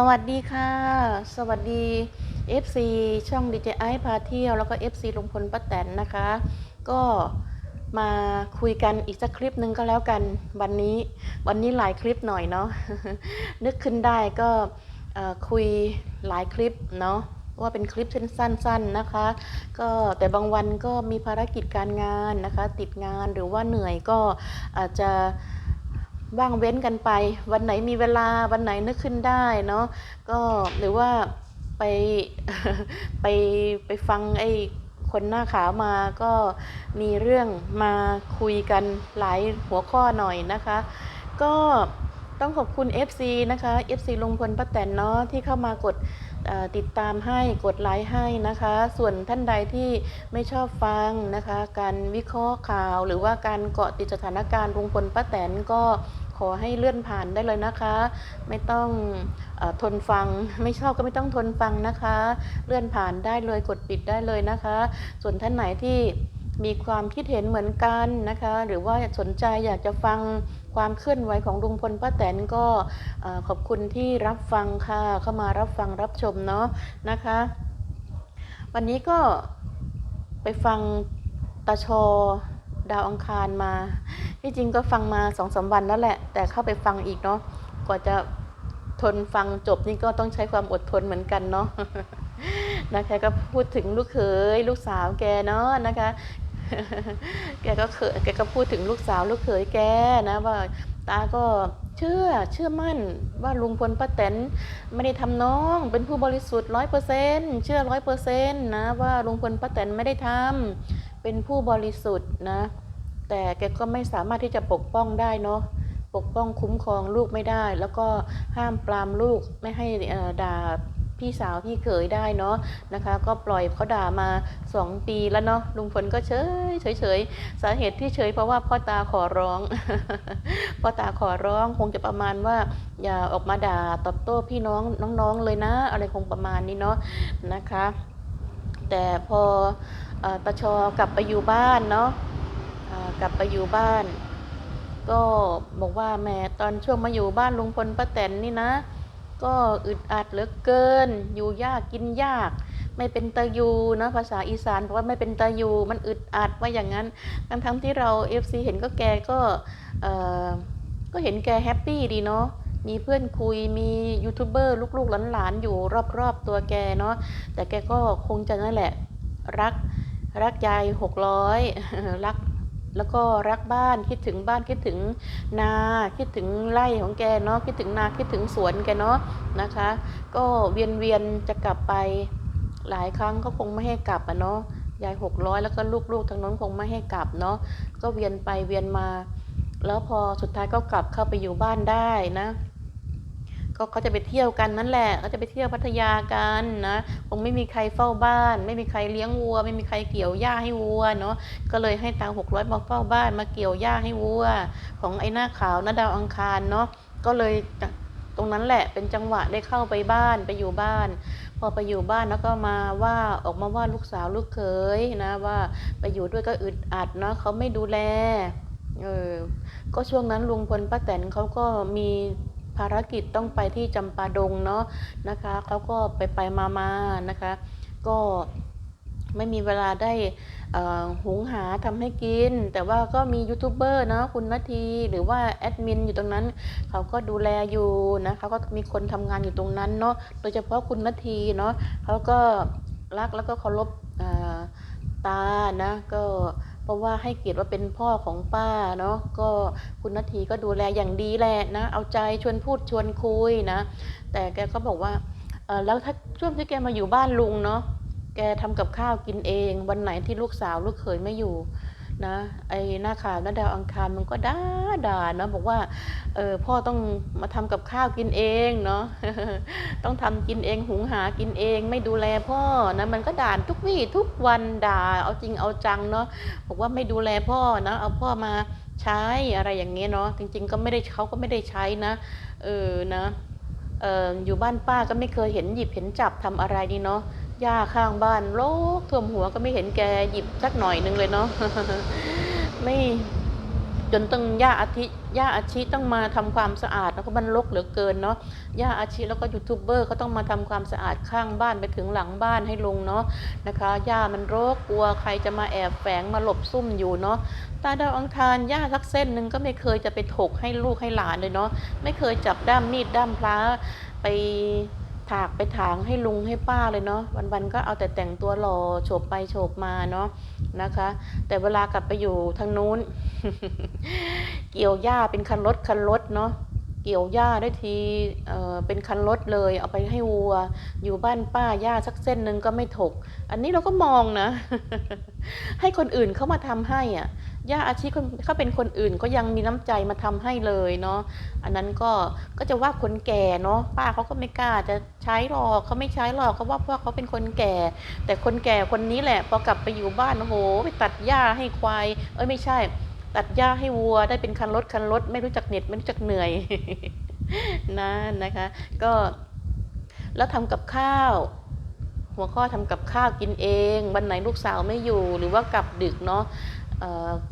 สวัสดีค่ะ สวัสดี FC ช่อง DJI พาเที่ยว แล้วก็ FC ลุงพลป้าแตนนะคะ ก็มาคุยกันอีกสักคลิปหนึ่งก็แล้วกันวันนี้วันนี้หลายคลิปหน่อยเนาะนึกขึ้นได้ก็คุยหลายคลิปเนาะว่าเป็นคลิปสั้นๆนะคะ ก็แต่บางวันก็มีภารกิจการงานนะคะ ติดงานหรือว่าเหนื่อยก็อาจจะ ว่างเว้นกันไป วันไหนมีเวลาวันไหนนึกขึ้นได้เนาะก็หรือว่าไปไปไปฟังไอ้คนหน้าขาวมาก็มีเรื่องมาคุยกันหลายหัวข้อหน่อยนะคะ ก็ต้องขอบคุณ FC นะคะ FC ลุงพลป้าแตนเนาะที่เข้ามากด ติดตามให้กดไลค์ให้นะคะ ส่วนท่านใดที่ไม่ชอบฟังนะคะ การวิเคราะห์ข่าว หรือว่าการเกาะติดสถานการณ์ลุงพลป้าแตนก็ขอให้เลื่อนผ่านได้เลยนะคะ ไม่ต้องอทนฟังไม่ชอบก็ไม่ต้องทนฟังนะคะ เลื่อนผ่านได้เลยกดปิดได้เลยนะคะ ส่วนท่านไหนที่มีความคิดเห็นเหมือนกันนะคะ หรือว่าสนใจอยากจะฟัง ความเคลื่อนไหวของลุงพลป้าแตนก็ขอบคุณที่รับฟังค่ะ เข้ามารับฟังรับชมเนาะนะคะ วันนี้ก็ไปฟังตาชอดาวอังคารมา ที่จริงก็ฟังมาสองสามวันแล้วแหละ แต่เข้าไปฟังอีกเนาะกว่าจะทนฟังจบนี่ก็ต้องใช้ความอดทนเหมือนกันเนาะนะคะก็พูดถึงลูกเขยลูกสาวแกเนาะนะคะ แกก็เคยแกก็พูดถึงลูกสาวลูกเขยแกนะว่าตาก็เชื่อเชื่อมั่นว่าลุงพลป้าแตนไม่ได้ทำน้อง เป็นผู้บริสุทธิ์ร้อยเปอร์เซนเชื่อร้อยเปอร์เซนนะว่าลุงพลป้าแตนไม่ได้ทำเป็นผู้บริสุทธิ์นะ แต่แกก็ไม่สามารถที่จะปกป้องได้เนาะปกป้องคุ้มครองลูกไม่ได้ แล้วก็ห้ามปรามลูกไม่ให้ด่า พี่สาวพี่เขยได้เนาะนะคะ ก็ปล่อยเขาด่ามาสองปีแล้วเนาะลุงพลก็เฉยเฉยเฉยสาเหตุที่เฉยเพราะว่าพ่อตาขอร้อง พ่อตาขอร้องคงจะประมาณว่า อย่าออกมาด่าตอบโต้พี่น้องน้องๆเลยนะ อะไรคงประมาณนี้เนาะนะคะ แต่พอตาชอกลับไปอยู่บ้านเนาะกลับไปอยู่บ้าน ก็บอกว่าแม่ตอนช่วงมาอยู่บ้านลุงพลป้าแตนนี่นะ ก็อึดอัดเหลือเกิน อยู่ยากกินยาก ไม่เป็นตายูนะภาษาอีสานบอกว่าไม่เป็นตายูมันอึดอัดว่าอย่างนั้นทั้งทั้งที่เราเอฟซีเห็นก็แกก็เออก็เห็นแกแฮปปี้ดีเนาะมีเพื่อนคุยมียูทูบเบอร์ลูกๆหลานๆอยู่รอบๆตัวแกเนาะแต่แกก็คงจะนั่นแหละ รักรักยายหกร้อยรัก แล้วก็รักบ้านคิดถึงบ้านคิดถึงนาคิดถึงไร่ของแกเนาะคิดถึงนาคิดถึงสวนแกเนาะนะคะ ก็เวียนเวียนจะกลับไปหลายครั้งก็คงไม่ให้กลับอะเนาะยายหกร้อยแล้วก็ลูกๆทางนั้นคงไม่ให้กลับเนาะก็เวียนไปเวียนมา แล้วพอสุดท้ายก็กลับเข้าไปอยู่บ้านได้นะ ก็เขาจะไปเที่ยวกันนั่นแหละเขาจะไปเที่ยวพัทยากันนะคงไม่มีใครเฝ้าบ้าน ไม่มีใครเลี้ยงวัว ไม่มีใครเกี่ยวหญ้าให้วัวเนาะก็เลยให้ตังหกร้อยมาเฝ้าบ้านมาเกี่ยวหญ้าให้วัว ของไอ้หน้าขาวหน้าดาวอังคารเนาะก็เลยตรงนั้นแหละเป็นจังหวะได้เข้าไปบ้านไปอยู่บ้าน พอไปอยู่บ้านแล้วก็มาว่าออกมาว่าลูกสาวลูกเขยนะว่าไปอยู่ด้วยก็อึดอัดเนาะเขาไม่ดูแลเออก็ช่วงนั้นลุงพลป้าแตนเขาก็มี ภารกิจต้องไปที่จำปาดงเนาะนะคะเขาก็ไปไปมามานะคะ ก็ไม่มีเวลาได้หุงหาทำให้กิน แต่ว่าก็มียูทูบเบอร์เนาะคุณนาทีหรือว่าแอดมินอยู่ตรงนั้น เขาก็ดูแลอยู่นะเขาก็มีคนทำงานอยู่ตรงนั้นเนาะโดยเฉพาะคุณนาทีเนาะเขาก็รักแล้วก็เคารพตานะก็ เพราะว่าให้เกียรติว่าเป็นพ่อของป้าเนาะก็คุณนาทีก็ดูแลอย่างดีแหละนะ เอาใจชวนพูดชวนคุยนะ แต่แกก็บอกว่าเออแล้วถ้าช่วงที่แกมาอยู่บ้านลุงเนาะแกทำกับข้าวกินเอง วันไหนที่ลูกสาวลูกเขยไม่อยู่ นะ ไอ้หน้าข่าวหน้าดาวอังคารมันก็ด่าด่าเนาะบอกว่าเออพ่อต้องมาทำกับข้าวกินเองเนาะต้องทำกินเองหุงหากินเอง ไม่ดูแลพ่อนะมันก็ด่าทุกวี่ทุกวันด่าเอาจริงเอาจังเนาะบอกว่าไม่ดูแลพ่อนะเอาพ่อมาใช้อะไรอย่างเงี้ยเนาะจริง ๆ ก็ไม่ได้เขาก็ไม่ได้ใช้นะเออนะเอออยู่บ้านป้าก็ไม่เคยเห็นหยิบเห็นจับทำอะไรนี่เนาะ หญ้าข้างบ้านโลกท่วมหัวก็ไม่เห็นแกหยิบสักหน่อยนึงเลยเนาะไม่จนต้องหญ้าอาทิย่าอาชีต้องมาทำความสะอาดแล้วก็มันรกเหลือเกินเนาะย่าอาชีแล้วก็ยูทูบเบอร์ก็ต้องมาทำความสะอาดข้างบ้านไปถึงหลังบ้านให้ลุงเนาะนะคะย่ามันรกกลัวใครจะมาแอบแฝงมาหลบซุ่มอยู่เนาะตาดาวอังคารย่าสักเส้นหนึ่งก็ไม่เคยจะไปถกให้ลูกให้หลานเลยเนาะไม่เคยจับด้ามมีดด้ามพระไป ถากไปถางให้ลุงให้ป้าเลยเนาะวันๆก็เอาแต่แต่งตัวหล่อโฉบไปโฉบมาเนาะนะคะ แต่เวลากลับไปอยู่ทางนู้น เกี่ยวหญ้าเป็นคันรถคันรถเนาะเกี่ยวหญ้าได้ทีเอ่อเป็นคันรถเลย เอาไปให้วัว อยู่บ้านป้าหญ้าสักเส้นหนึ่งก็ไม่ถก อันนี้เราก็มองนะ ให้คนอื่นเขามาทำให้อะ ย่าอาชีพเขาเป็นคนอื่นก็ยังมีน้ำใจมาทำให้เลยเนาะอันนั้นก็ก็จะว่าคนแก่เนาะป้าเขาก็ไม่กล้าจะใช้หรอกเขาไม่ใช้หรอกเขาว่าพวกเขาเป็นคนแก่ แต่คนแก่คนนี้แหละพอกลับไปอยู่บ้านโอ้โห ไปตัดหญ้าให้ควายเอ้ยไม่ใช่ ตัดหญ้าให้วัวได้เป็นคันรถคันรถไม่รู้จักเหน็ดไม่รู้จักเหนื่อยนะนะคะ ก็แล้วทำกับข้าวหัวข้อทำกับข้าวกินเอง วันไหนลูกสาวไม่อยู่หรือว่ากลับดึกเนาะ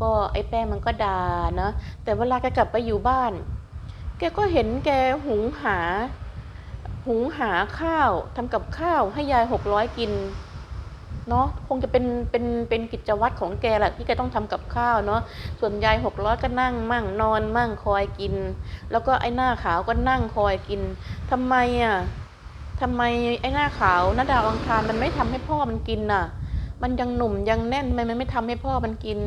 ก็ไอ้แป้งมันก็ด่านาะแต่เวลาแกกลับไปอยู่บ้าน แกก็เห็นแกหุงหา หุงหาข้าวทำกับข้าวให้ยายหกร้อยกินเนาะคงจะเป็นเป็นเป็นกิจวัตรของแกแหละที่แกต้องทำกับข้าวเนาะส่วนยายหกร้อยก็นั่งมั่งนอนมั่งคอยกิน แล้วก็ไอ้หน้าขาวก็นั่งคอยกินทำไมอะทำไมไอ้หน้าขาวหน้าดาวอังคารมันไม่ทำให้พ่อมันกินน่ะ มันยังหนุ่มยังแน่นมันไม่ทำให้พ่อมันกิน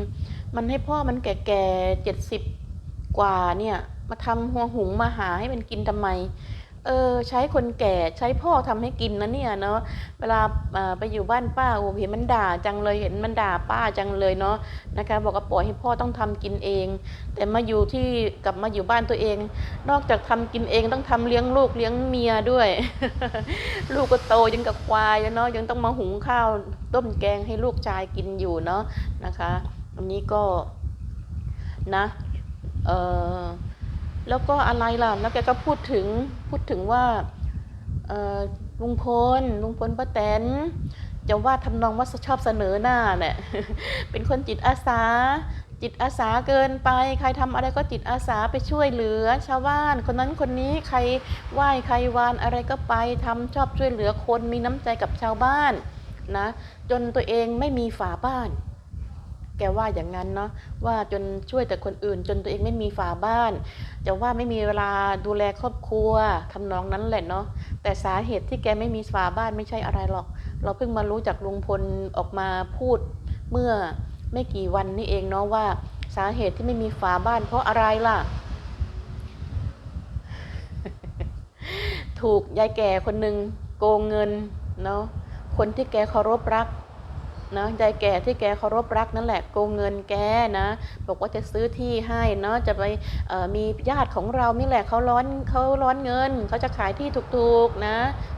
มันให้พ่อมันแก่แก่เจ็ดสิบกว่าเนี่ย มาทำหัวหุงมาหาให้มันกินทำไม เออใช้คนแก่ใช้พ่อทำให้กินนะเนี่ยเนาะเวลาไปอยู่บ้านป้าโอ้เห็นมันด่าจังเลยเห็นมันด่าป้าจังเลยเนาะนะคะ บอกว่าปล่อยให้พ่อต้องทำกินเอง แต่มาอยู่ที่กลับมาอยู่บ้านตัวเอง นอกจากทำกินเองต้องทำเลี้ยงลูกเลี้ยงเมียด้วย ลูกก็โตยังกับควายเนาะยังต้องมาหุงข้าวต้มแกงให้ลูกชายกินอยู่เนาะนะคะ อันนี้ก็นะเออ แล้วก็อะไรล่ะ แล้วแกก็พูดถึงพูดถึงว่าลุงพลลุงพลป้าแตนจะว่าทำนองว่าชอบเสนอหน้าเนี่ยเป็นคนจิตอาสา จิตอาสาเกินไป ใครทำอะไรก็จิตอาสาไปช่วยเหลือ ชาวบ้าน คนนั้นคนนี้ใครไหว้ใครวานอะไรก็ไปทำชอบช่วยเหลือคนมีน้ำใจกับชาวบ้านนะจนตัวเองไม่มีฝาบ้าน แกว่าอย่างนั้นเนาะว่าจนช่วยแต่คนอื่น จนตัวเองไม่มีฝาบ้าน จะว่าไม่มีเวลาดูแลครอบครัวทำนองนั้นแหละเนาะแต่สาเหตุที่แกไม่มีฝาบ้านไม่ใช่อะไรหรอก เราเพิ่งมารู้จากลุงพลออกมาพูด เมื่อไม่กี่วันนี่เองเนาะว่าสาเหตุที่ไม่มีฝาบ้าน เพราะอะไรล่ะ ถูกยายแก่คนหนึ่งโกงเงินเนาะคนที่แกเคารพรัก นะยายแก่ที่แกเคารพรักนั่นแหละโกงเงินแกนะ บอกว่าจะซื้อที่ให้เนาะจะไปมีญาติของเรานี่แหละเขาร้อนเขาร้อนเงินเขาจะขายที่ถูกๆนะ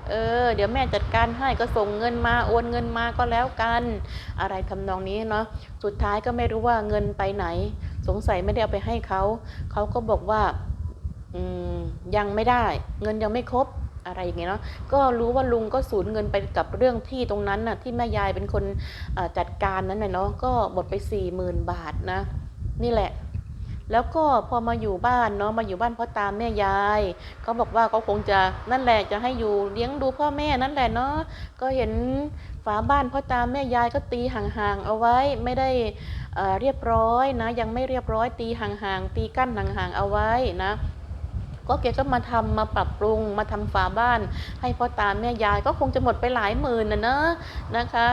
เออเดี๋ยวแม่จัดการให้ก็ส่งเงินมาโอนเงินมาก็แล้วกัน อะไรทำนองนี้เนาะสุดท้ายก็ไม่รู้ว่าเงินไปไหน สงสัยไม่ได้เอาไปให้เขาเขาก็บอกว่ายังไม่ได้ เงินยังไม่ครบ อะไรอย่างเงี้ยเนาะก็รู้ว่าลุงก็สูญเงินไปกับเรื่องที่ตรงนั้นน่ะที่แม่ยายเป็นคนจัดการนั้นน่ะเนาะก็หมดไปสี่หมื่นบาทนะ นี่แหละ แล้วก็พอมาอยู่บ้านเนาะมาอยู่บ้านพ่อตาแม่ยายเขาบอกว่าเขาคงจะนั่นแหละจะให้อยู่เลี้ยงดูพ่อแม่นั่นแหละเนาะก็เห็นฝาบ้านพ่อตาแม่ยายก็ตีห่างๆเอาไว้ไม่ได้เรียบร้อยนะ ยังไม่เรียบร้อยตีห่างๆตีกั้นห่างๆเอาไว้นะ ก็แกก็มาทำมาปรับปรุงมาทำฝาบ้าน ให้พ่อตาแม่ยายก็คงจะหมดไปหลายหมื่นนะเนอะนะคะ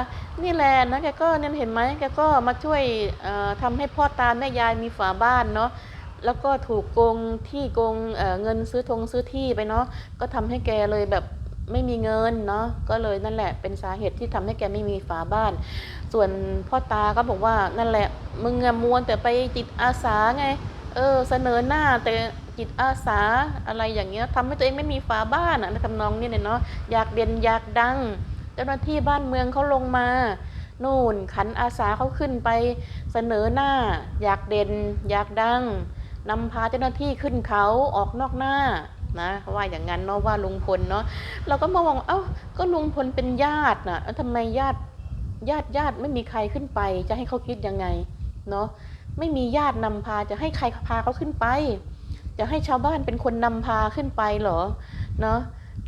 นี่แหละนะแกก็เนี่ยเห็นไหมแกก็มาช่วยเอ่อทำให้พ่อตาแม่ยายมีฝาบ้านเนาะแล้วก็ถูกโกงที่โกงเอ่อเงินซื้อทงซื้อที่ไปเนาะก็ทำให้แกเลยแบบไม่มีเงินเนาะก็เลยนั่นแหละเป็นสาเหตุที่ทำให้แกไม่มีฝาบ้าน ส่วนพ่อตาก็บอกว่านั่นแหละมึงอะมวนแต่ไปจิตอาสาไง เออเสนอหน้าแต่ จิตอาสาอะไรอย่างเงี้ยทำให้ตัวเองไม่มีฝาบ้านอะในทำนองนี้เนี่ยเนาะอยากเด่นอยากดัง เจ้าหน้าที่บ้านเมืองเขาลงมานู่นขันอาสาเขาขึ้นไปเสนอหน้า อยากเด่น อยากดังนำพาเจ้าหน้าที่ขึ้นเขาออกนอกหน้านะว่าอย่างนั้นเนาะว่าลุงพลเนาะเราก็มามองว่าเอ้าก็ลุงพลเป็นญาติน่ะทำไมญาติญาติญาติไม่มีใครขึ้นไป จะให้เขาคิดยังไงเนาะไม่มีญาตินำพาจะให้ใครพาเขาขึ้นไป จะให้ชาวบ้านเป็นคนนำพาขึ้นไปเหรอเนาะ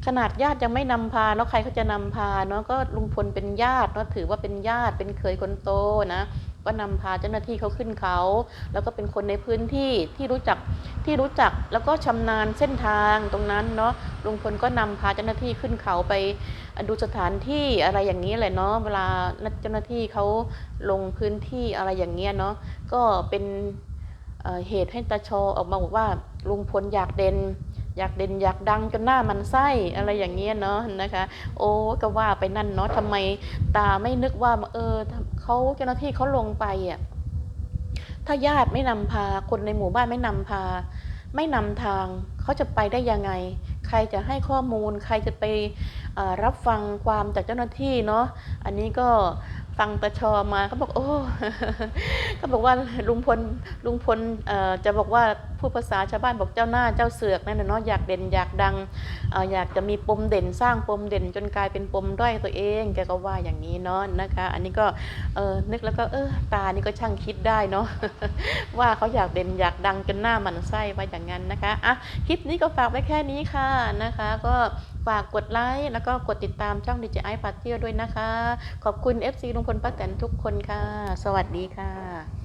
ขนาดญาติยังไม่นำพาเนาะใครเขาจะนำพาเนาะก็ลุงพลเป็นญาติเนาะถือว่าเป็นญาติเป็นเคยคนโตนะก็นำพาเจ้าหน้าที่เขาขึ้นเขา แล้วก็เป็นคนในพื้นที่ที่รู้จักที่รู้จักแล้วก็ชำนาญเส้นทางตรงนั้นเนาะลุงพลก็นำพาเจ้าหน้าที่ขึ้นเขาไปดูสถานที่อะไรอย่างนี้แหละเนาะเวลาเจ้าหน้าที่เขาลงพื้นที่อะไรอย่างเงี้ยเนาะก็เป็น เหตุให้ตาชอออกมาบอกว่าลุงพลอยากเด่นอยากเด่นอยากดังจนหน้ามันไส้อะไรอย่างเงี้ยเนาะนะคะ โอ้ก็ว่าไปนั่นเนาะทำไมตาไม่นึกว่าเออเขาเจ้าหน้าที่เขาลงไปอะถ้าญาติไม่นำพาคนในหมู่บ้านไม่นำพา ไม่นำทางเขาจะไปได้ยังไง ใครจะให้ข้อมูล ใครจะไปรับฟังความจากเจ้าหน้าที่เนาะอันนี้ก็ ฟังตาชอมาเขาบอกโอ้เขาบอกว่าลุงพลลุงพลจะบอกว่าผู้ภาษาชาวบ้านบอกเจ้าหน้าเจ้าเสือกนั่นน่ะเนาะอยากเด่นอยากดังออยากจะมีปมเด่นสร้างปมเด่นจนกลายเป็นปมด้อยตัวเองแกก็ว่าอย่างนี้เนาะนะคะ อันนี้ก็นึกแล้วก็เออตานี่ก็ช่างคิดได้เนาะว่าเขาอยากเด่นอยากดังจนหน้ามันไส้ว่าอย่างนั้นนะคะอะคลิปนี้ก็ฝากไว้แค่นี้ค่ะนะคะ ก็ ฝากกดไลค์แล้วก็กดติดตามช่องดีเจไอพาร์ตี้ด้วยนะคะ ขอบคุณ FC ลุงพลป้าแตนทุกคนค่ะ สวัสดีค่ะ